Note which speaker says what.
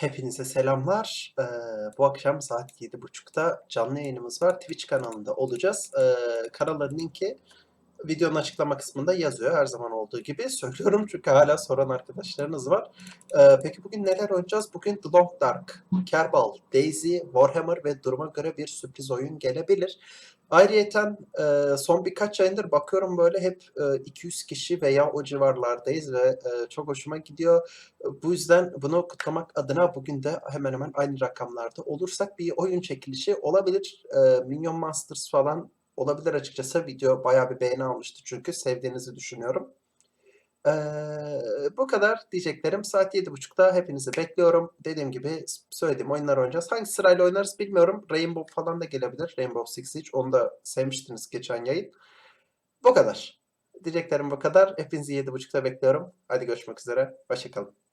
Speaker 1: Hepinize selamlar. Ee, bu akşam saat 7.30'da canlı yayınımız var. Twitch kanalında olacağız. Ee, kanalın linki videonun açıklama kısmında yazıyor. Her zaman olduğu gibi söylüyorum çünkü hala soran arkadaşlarınız var. Ee, peki bugün neler oynayacağız? Bugün The Long Dark, Kerbal, Daisy, Warhammer ve duruma göre bir sürpriz oyun gelebilir. Ayrıyeten e, son birkaç aydır bakıyorum böyle hep e, 200 kişi veya o civarlardayız ve e, çok hoşuma gidiyor. Bu yüzden bunu kutlamak adına bugün de hemen hemen aynı rakamlarda olursak bir oyun çekilişi olabilir. E, Minion Masters falan olabilir açıkçası. Video bayağı bir beğeni almıştı çünkü sevdiğinizi düşünüyorum. E, bu kadar diyeceklerim. Saat 7.30'da hepinizi bekliyorum. Dediğim gibi söylediğim oyunlar oynayacağız. Hangi sırayla oynarız bilmiyorum. Rainbow falan da gelebilir. Rainbow Six Siege. Onu da sevmiştiniz geçen yayın. Bu kadar. Diyeceklerim bu kadar. Hepinizi 7.30'da bekliyorum. Hadi görüşmek üzere. Hoşçakalın.